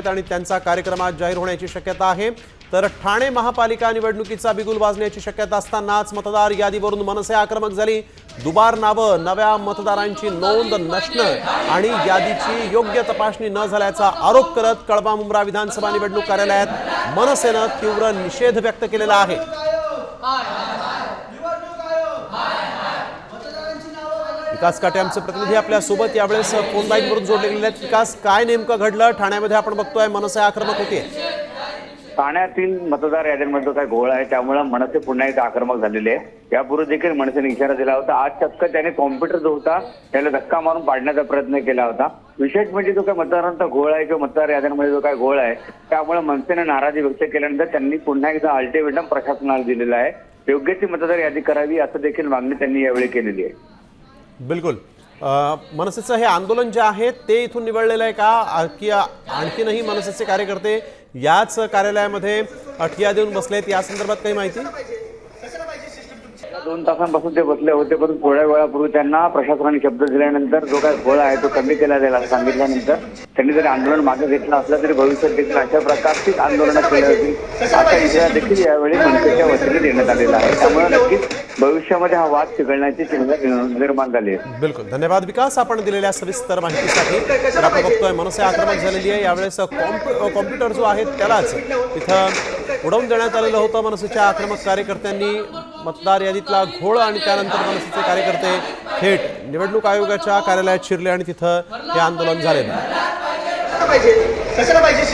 आहेत आणि त्यांचा कार्यक्रम आज जाहीर होण्याची शक्यता आहे. तर ठाणे महापालिका निवडणुकीचा बिगुल वाजण्याची शक्यता असतानाच मतदार यादीवरून मनसे आक्रमक झाली. दुबार नावं नव्या मतदारांची नोंद नसणं आणि यादीची योग्य तपासणी न झाल्याचा आरोप करत कळबा मुंब्रा विधानसभा निवडणूक कार्यालयात मनसेनं तीव्र निषेध व्यक्त केलेला आहे. विकास काटे आमचे प्रतिनिधी आपल्यासोबत यावेळेस फोन लाईनवरून जोडले गेलेले आहेत. विकास काय नेमकं घडलं? ठाण्यामध्ये आपण बघतोय मनसे आक्रमक होते. ठाण्यातील मतदार याद्यांमध्ये काय घोळ आहे त्यामुळे मनसे पुन्हा एकदा आक्रमक झालेले आहे यापूर्वी देखील मनसेने इशारा दिला होता. आज चक्क त्याने कॉम्प्युटर जो होता त्याला धक्का मारून पाडण्याचा प्रयत्न केला होता. विशेष म्हणजे जो काय मतदारांचा घोळ आहे किंवा मतदार याद्यांमध्ये जो काय घोळ आहे त्यामुळे मनसेने नाराजी व्यक्त केल्यानंतर त्यांनी पुन्हा एकदा अल्टिमेटम प्रशासनाला दिलेला आहे. योग्य ती मतदार यादी करावी असं देखील मागणी त्यांनी यावेळी केलेली आहे. बिलकुल. मनसेचं हे आंदोलन जे आहे ते इथून निवडलेलं आहे का? की आणखीनही मनसेचे कार्यकर्ते याच कार्यालयामध्ये अ, ठिया देऊन बसलेत या संदर्भात काही माहिती? दोन तासांपासून ते बसले होते पण थोड्या वेळापूर्वी त्यांना प्रशासनाने शब्द दिल्यानंतर जो काय गोळा आहे तो कमी केला गेला असं सांगितल्यानंतर त्यांनी जरी आंदोलन मागे घेतलं असलं तरी भविष्यात देखील अशा प्रकारचीच आंदोलनं केली होती असा इशारा देखील यावेळी मनसेच्या वतीने देण्यात आलेला आहे. त्यामुळे नक्कीच भविष्यामध्ये हा वाद चिघळण्याची चिंता निर्माण झाली आहे. बिलकुल. धन्यवाद विकास आपण दिलेल्या सविस्तर माहितीसाठी. आपण बघतोय मनसे आक्रमक झालेली आहे. यावेळेस कॉम्प्युटर जो आहे त्यालाच तिथं उडवून देण्यात आलेलं होतं मनसेच्या आक्रमक कार्यकर्त्यांनी. मतदार यादीतला घोळ आणि त्यानंतर मनसेचे कार्यकर्ते थेट निवडणूक आयोगाच्या कार्यालयात शिरले आणि तिथं हे आंदोलन झालेलं पाहिजे? पाहिजे